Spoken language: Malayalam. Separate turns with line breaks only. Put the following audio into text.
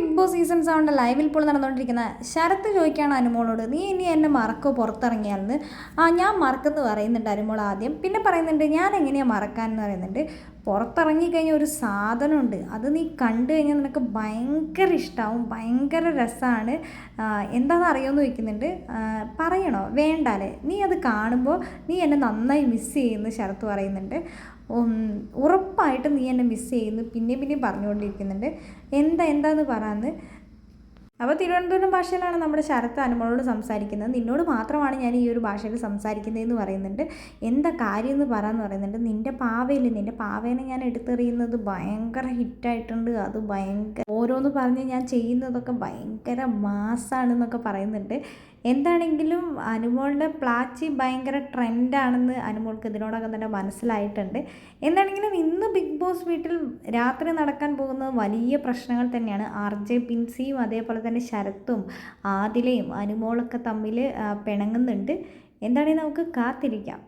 ബിഗ് ബോസ് സീസൺ സെവന്റെ ലൈവിൽ ഇപ്പോൾ നടന്നുകൊണ്ടിരിക്കുന്ന ശരത്ത് ചോദിക്കുകയാണ് അനുമോളോട് നീ ഇനി എന്നെ മറക്കോ പുറത്തിറങ്ങിയാലെന്ന് ആ ഞാൻ മറക്കെന്ന് പറയുന്നുണ്ട് അനുമോൾ ആദ്യം. പിന്നെ പറയുന്നുണ്ട് ഞാൻ എങ്ങനെയാണ് മറക്കാൻ എന്ന് പറയുന്നുണ്ട്. പുറത്തിറങ്ങി കഴിഞ്ഞാൽ ഒരു സാധനമുണ്ട്. അത് നീ കണ്ടു കഴിഞ്ഞാൽ നിനക്ക് ഭയങ്കര ഇഷ്ടമാവും ഭയങ്കര രസമാണ് എന്താണെന്ന് അറിയുമെന്ന് ചോദിക്കുന്നുണ്ട്. പറയണോ? വേണ്ടാലേ. നീ അത് കാണുമ്പോൾ നീ എന്നെ നന്നായി മിസ് ചെയ്യുന്നു ശരത്ത് പറയുന്നുണ്ട്. ഉറപ്പായിട്ട് ഉറപ്പായിട്ടും നീ എന്നെ മിസ് ചെയ്യുന്നു. പിന്നെ പിന്നെയും പറഞ്ഞുകൊണ്ടിരിക്കുന്നുണ്ട്. എന്താ എന്താന്ന് പറയാന്ന്? അപ്പോൾ തിരുവനന്തപുരം ഭാഷയിലാണ് നമ്മുടെ ശരത്ത് അനുമോളോട് സംസാരിക്കുന്നത്. നിന്നോട് മാത്രമാണ് ഞാൻ ഈ ഒരു ഭാഷയിൽ സംസാരിക്കുന്നതെന്ന് പറയുന്നുണ്ട്. എന്താ കാര്യം എന്ന് പറയാന്ന് പറയുന്നുണ്ട്. നിന്റെ പാവയിൽ നിന്റെ പാവേനെ ഞാൻ എടുത്തെറിയുന്നത് ഭയങ്കര ഹിറ്റായിട്ടുണ്ട്. അത് ഭയങ്കര ഓരോന്ന് പറഞ്ഞ് ഞാൻ ചെയ്യുന്നതൊക്കെ ഭയങ്കര മാസാണെന്നൊക്കെ പറയുന്നുണ്ട്. എന്താണെങ്കിലും അനുമോളുടെ പ്ലാച്ചി ഭയങ്കര ട്രെൻഡാണെന്ന് അനുമോൾക്ക് ഇതിനോടകം തന്നെ മനസ്സിലായിട്ടുണ്ട്. എന്താണെങ്കിലും ഇന്ന് ബിഗ് ബോസ് വീട്ടിൽ രാത്രി നടക്കാൻ പോകുന്നത് വലിയ പ്രശ്നങ്ങൾ തന്നെയാണ്. ആർ ജെ പിൻസിയും അതേപോലെ തന്നെ ശരത്തും ആദിലയും അനുമോളൊക്കെ തമ്മിൽ പിണങ്ങുന്നുണ്ട്. എന്താണെങ്കിൽ നമുക്ക് കാത്തിരിക്കാം.